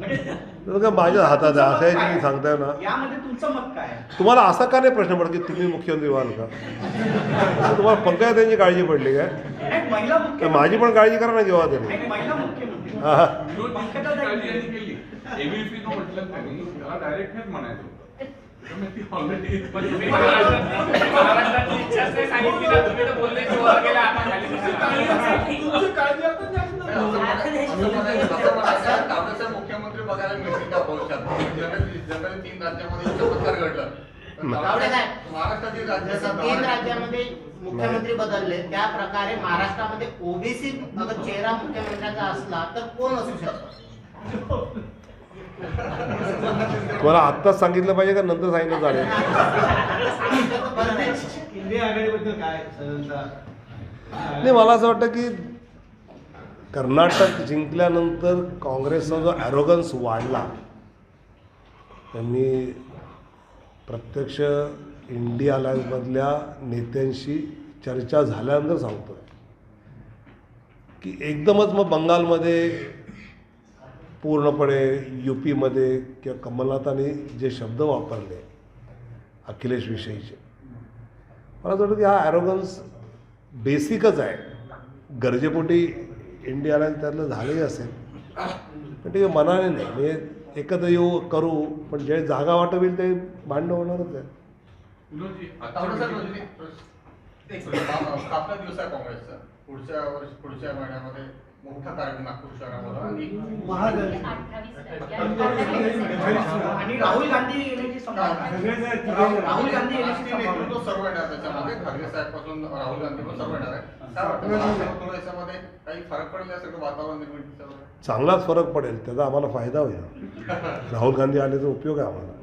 काय माझ्या हातात आहे असं आहे तुम्ही सांगताय ना. यामध्ये तुमचं मत काय? तुम्हाला असा का नाही प्रश्न पडत की तुम्ही मुख्यमंत्री व्हाल का? तुम्हाला पंकजा त्यांची काळजी पडली काय? माझी पण काळजी करा ना घेवा त्यांनी एक राज्यामध्ये चमत्कार घडलं. महाराष्ट्रातील राज्याचा तीन राज्यामध्ये मुख्यमंत्री बदलले त्या प्रकारे महाराष्ट्रामध्ये ओबीसी अगर चेहरा मुख्यमंत्र्याचा असला तर कोण असू शकतो? तुम्हाला आत्ताच सांगितलं पाहिजे का नंतर सांगितलं चालेल? नाही मला असं वाटतं की कर्नाटक जिंकल्यानंतर काँग्रेसचा जो ॲरोगन्स वाढला त्यांनी प्रत्यक्ष इंडिया अलायन्समधल्या नेत्यांशी चर्चा झाल्यानंतर सांगतो की एकदमच मग बंगालमध्ये पूर्णपणे यू पीमध्ये किंवा कमलनाथांनी जे शब्द वापरले अखिलेशविषयीचे मला असं वाटतं की हा ॲरोगन्स बेसिकच आहे. गरजेपोटी इंडिया अलायन्स त्यातलं झालंही असेल. पण ते मनाने नाही. म्हणजे एकत्र येऊ करू पण जे जागा वाटप होईल ते भांडणं होणारच आहे. दिवस काँग्रेसचा. पुढच्या वर्ष पुढच्या महिन्यामध्ये मोठा कार्यक्रम नागपूर शहरामध्ये. आणि आणि राहुल गांधी. राहुल गांधी नेतृत्व सर्व येणार त्याच्यामध्ये. खडगे साहेबपासून राहुल गांधी पण सर्व येणार आहे. याच्यामध्ये काही फरक पडेल या सगळं वातावरण चांगलाच फरक पडेल. त्याचा आम्हाला फायदा होईल. राहुल गांधी आले तर उपयोग आहे आम्हाला.